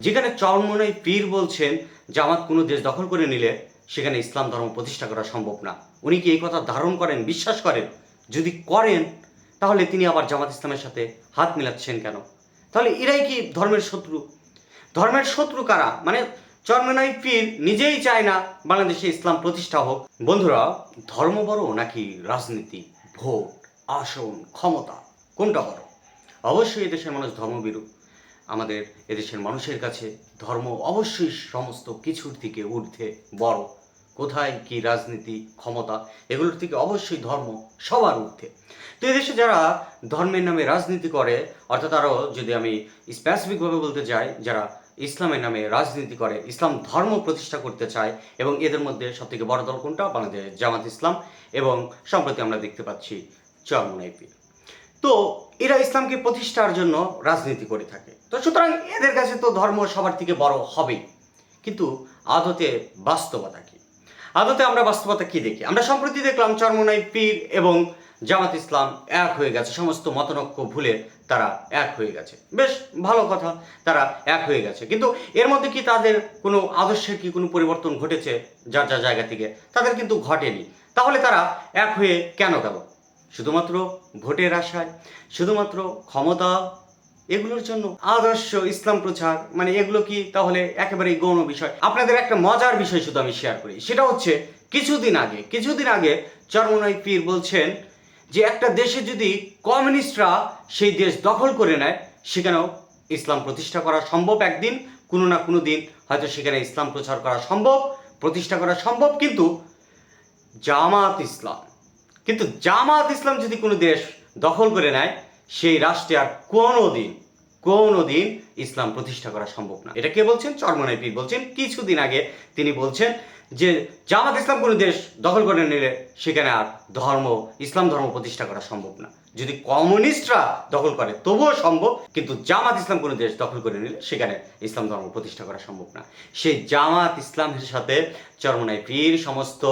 যেখানে চরমনাই পীর বলছেন জামাত কোনো দেশ দখল করে নিলে সেখানে ইসলাম ধর্ম প্রতিষ্ঠা করা সম্ভব না। উনি কি এই কথা ধারণ করেন, বিশ্বাস করেন? যদি করেন, তাহলে তিনি আবার জামাত ইসলামের সাথে হাত মিলাচ্ছেন কেন? তাহলে এরাই কি ধর্মের শত্রু? ধর্মের শত্রু কারা? মানে চরমনাই পীর নিজেই চায় না বাংলাদেশে ইসলাম প্রতিষ্ঠা হোক। বন্ধুরা, ধর্ম বড় নাকি রাজনীতি? ভোট, আসন, ক্ষমতা, কোনটা বড়? অবশ্যই এদেশের মানুষ ধর্মবিরু আমাদের এদেশের মানুষের কাছে ধর্ম অবশ্যই সমস্ত কিছুর থেকে ঊর্ধ্বে, বড়। কোথায় কি রাজনীতি, ক্ষমতা, এগুলোর থেকে অবশ্যই ধর্ম সবার ঊর্ধ্বে। তো এদেশে যারা ধর্মের নামে রাজনীতি করে, অর্থাৎ আরও যদি আমি স্পেসিফিকভাবে বলতে চাই যারা ইসলামের নামে রাজনীতি করে, ইসলাম ধর্ম প্রতিষ্ঠা করতে চায়, এবং এদের মধ্যে সবথেকে বড় দল কোনটা? বাংলাদেশ জামাত ইসলাম, এবং সম্প্রতি আমরা দেখতে পাচ্ছি চরমনাইপি তো এরা ইসলামকে প্রতিষ্ঠার জন্য রাজনীতি করে থাকে। তো সুতরাং এদের কাছে তো ধর্ম সবার থেকে বড় হবেই। কিন্তু আদতে বাস্তবতা কি? আদতে আমরা বাস্তবতা কি দেখি? আমরা সম্প্রতি দেখলাম চরমনাই পীর এবং জামাত ইসলাম এক হয়ে গেছে। সমস্ত মতনৈক্য ভুলে তারা এক হয়ে গেছে। বেশ ভালো কথা, তারা এক হয়ে গেছে। কিন্তু এর মধ্যে কি তাদের কোনো আদর্শের কি কোনো পরিবর্তন ঘটেছে? যার যা জায়গা থেকে তাদের কিন্তু ঘটেনি। তাহলে তারা এক হয়ে কেন গেল? শুধুমাত্র ভোটের আশায়, শুধুমাত্র ক্ষমতা এগুলোর জন্য আদর্শ ইসলাম প্রচার মানে এগুলো কি তাহলে একেবারেই গৌণ বিষয়? আপনাদের একটা মজার বিষয় শুধু আমি শেয়ার করি, সেটা হচ্ছে কিছুদিন আগে কিছুদিন আগে চরমনাই পীর বলছেন যে একটা দেশে যদি কমিউনিস্টরা সেই দেশ দখল করে নেয়, সেখানেও ইসলাম প্রতিষ্ঠা করা সম্ভব একদিন, কোনো না কোনো দিন হয়তো সেখানে ইসলাম প্রচার করা সম্ভব, প্রতিষ্ঠা করা সম্ভব, কিন্তু জামাত ইসলাম কিন্তু জামাত ইসলাম যদি কোনো দেশ দখল করে নেয়, সেই রাষ্ট্রে আর কোনো দিন কোনো দিন ইসলাম প্রতিষ্ঠা করা সম্ভব না। এটা কে বলছেন? চরমনাই পীর বলছেন। কিছুদিন আগে তিনি বলছেন যে, জামাত ইসলাম কোনো দেশ দখল করে নিলে সেখানে আর ধর্ম, ইসলাম ধর্ম প্রতিষ্ঠা করা সম্ভব না। যদি কমিউনিস্টরা দখল করে, তবুও সম্ভব, কিন্তু জামাত ইসলাম কোনো দেশ দখল করে নিলে সেখানে ইসলাম ধর্ম প্রতিষ্ঠা করা সম্ভব না। সেই জামাত ইসলামের সাথে চরমনাই পীর সমস্ত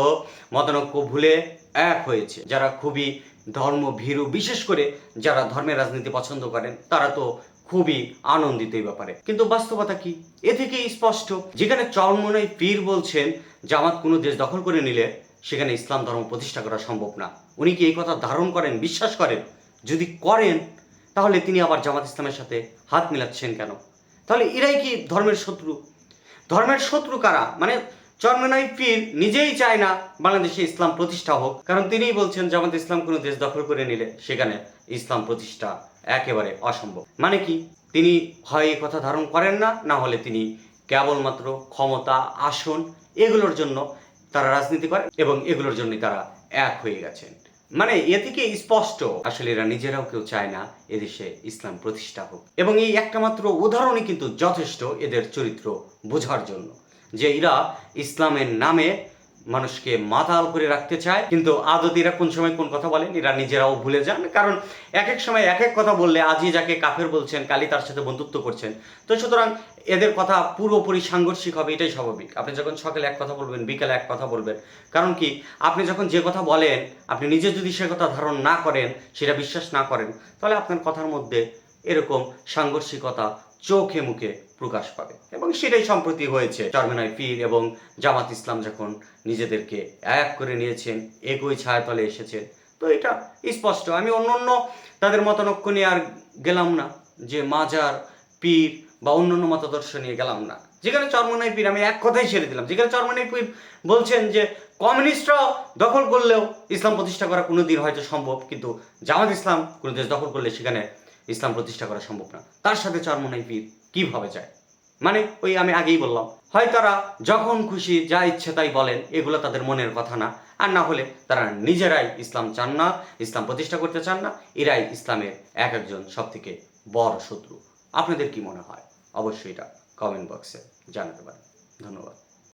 মতনৈক্য ভুলে এক হয়েছে। যারা খুবই ধর্ম ভীরু বিশেষ করে যারা ধর্মের রাজনীতি পছন্দ করেন, তারা তো খুবই আনন্দিত এই ব্যাপারে। কিন্তু বাস্তবতা কি? এ থেকেই স্পষ্ট। যেখানে চরমনাই পীর বলছেন, জামাত কোনো দেশ দখল করে নিলে সেখানে ইসলাম ধর্ম প্রতিষ্ঠা করা সম্ভব না। উনি কি এই কথা ধারণ করেন, বিশ্বাস করেন? যদি করেন, তাহলে তিনি আবার জামাত ইসলামের সাথে হাত মিলাচ্ছেন কেন? তাহলে এরাই কি ধর্মের শত্রু? ধর্মের শত্রু কারা? মানে চরমনাই পীর নিজেই চায় না বাংলাদেশে ইসলাম প্রতিষ্ঠা হোক। কারণ তিনিই বলছেন, জামাত ইসলাম কোনো দেশ দখল করে নিলে সেখানে ইসলাম প্রতিষ্ঠা একেবারে অসম্ভব। মানে কি? তিনি হয় কথা ধারণ করেন না না হলে তিনি কেবলমাত্র ক্ষমতা, আসন এগুলোর জন্য তারা রাজনীতি করে এবং এগুলোর জন্যই তারা এক হয়ে গেছেন। মানে এ থেকে স্পষ্ট, আসলে এরা নিজেরাও কেউ চায় না এদেশে ইসলাম প্রতিষ্ঠা হোক। এবং এই একটা মাত্র উদাহরণই কিন্তু যথেষ্ট এদের চরিত্র বোঝার জন্য। যে এরা ইসলামের নামে মানুষকে মাতাল করে রাখতে চায়। কিন্তু আদত এরা কোন সময় কোন কথা বলেন এরা নিজেরাও ভুলে যান। কারণ এক এক সময় এক এক কথা বললে আজই যাকে কাফের বলছেন, কালি তার সাথে বন্ধুত্ব করছেন। তো সুতরাং এদের কথা পুরোপুরি সাংঘর্ষিক হবে, এটাই স্বাভাবিক। আপনি যখন সকালে এক কথা বলবেন, বিকালে এক কথা বলবেন। কারণ কি, আপনি যখন যে কথা বলেন, আপনি নিজে যদি সে কথা ধারণ না করেন, সেটা বিশ্বাস না করেন, তাহলে আপনার কথার মধ্যে এরকম সাংঘর্ষিকতা চোখে মুখে প্রকাশ পাবে। এবং সেটাই সম্প্রতি হয়েছে। চরমেনায় পীর এবং জামাত ইসলাম যখন নিজেদেরকে এক করে নিয়েছেন, একই ছায়াতলে এসেছেন, তো এটা স্পষ্ট। আমি অন্য অন্য তাদের মতানক্য নিয়ে আর গেলাম না, যে মাজার, পীর বা অন্য অন্য মতাদর্শ নিয়ে গেলাম না। যেখানে চরমনাই পীর, আমি এক কথাই ছেড়ে দিলাম, যেখানে চরমনাই পীর বলছেন যে কমিউনিস্টরা দখল করলেও ইসলাম প্রতিষ্ঠা করা কোনো দিন হয়তো সম্ভব, কিন্তু জামাত ইসলাম কোনো দেশ দখল করলে সেখানে ইসলাম প্রতিষ্ঠা করা সম্ভব না। তার সাথে চরমনাই পীর কীভাবে যায়? মানে ওই আমি আগেই বললাম, হয় তারা যখন খুশি যা ইচ্ছে তাই বলেন, এগুলো তাদের মনের কথা না। আর না হলে তারা নিজেরাই ইসলাম চান না, ইসলাম প্রতিষ্ঠা করতে চান না, এরাই ইসলামের এক একজন সব থেকে বড় শত্রু। আপনাদের কি মনে হয়? অবশ্যই এটা কমেন্ট বক্সে জানাতে পারেন। ধন্যবাদ।